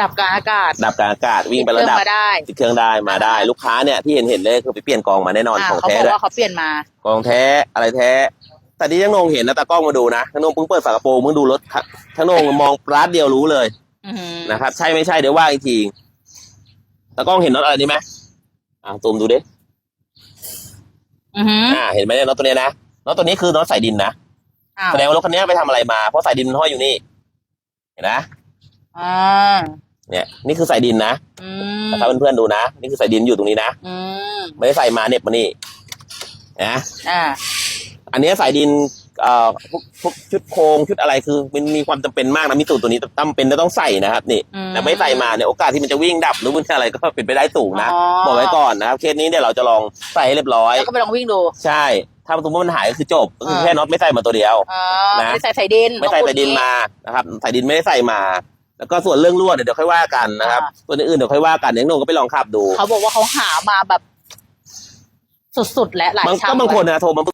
ดับกลางอากาศดับกลางอากาศวิ่งไประดับ ติดเครื่องมาได้ ติดเครื่องได้มาได้ลูกค้าเนี่ยที่เห็นเห็นเลยคือไปเปลี่ยนกองมาแน่นอนอ่าของเขาแท้บอกด้วยว่าเขาเปลี่ยนมากองแท้อะไรแท้ แต่ที่ทั้งโหนงเห็นนะตากล้องมาดูนะทั้งโหนงเพิ่งเปิดฝากระโปรงเพิ่งดูรถทั้งโหนงมองปลาดเดียวรู้เลยอือหือนะครับ ใช่ไม่ใช่เดี๋ยวว่าอีกทีตากล้องเห็นน็อตอะไรนี่ไหมอ่าซูมดูดิอือหืออ่าเห็นไหมเนี่ยน็อตตัวเนี้ยนะน็อตตัวนี้คือน็อตใส่ดินนะอ้าวแสดงว่ารถคันนี้ไปทำอะไรมาเพราะสายดินมันห้อยอยู่นี่เห็นนะอ่าเนี่ยนี่คือสายดินนะอืมถ้าเพื่อนๆดูนะนี่คือสายดินอยู่ตรงนี้นะอืมไม่ได้ใส่มาเหน็บมานี่นะอ่าอันนี้สายดินเอ่อพวกพวกชุดโครงชุดอะไรคือมันมีความจำเป็นมากนะมิสูตัวนี้จำเป็นจะต้องใส่นะครับ นี่อืม แต่ไม่ใส่มาเนี่ยโอกาสที่มันจะวิ่งดับหรือมันจะอะไรก็เป็นไปได้สูงนะอ๋อ บอกไว้ก่อนนะครับเคสนี้เนี่ยเราจะลองใส่ให้เรียบร้อย แล้วก็ไปลองวิ่งดู ใช่ ถ้าสมมติมันหายก็คือจบก็คืออ่าแค่น็อตไม่ใส่มาตัวเดียว อ่านะ ไม่ได้ใส่ใส่ดินไม่ใส่ต้องใส่ดินพูมานะครับใส่ดินไม่ได้ใส่มา แล้วก็ส่วนเรื่องรั่วเดี๋ยวเดี๋ยวค่อยว่ากันนะครับอ่าส่วนอื่นๆเดี๋ยวค่อยว่ากันเดี๋ยวโหนงก็ไปลองขับดูเขาบอกว่าเขาหามาแบบ สุดๆและหลายบางช่างก็บางคนนะโทรมา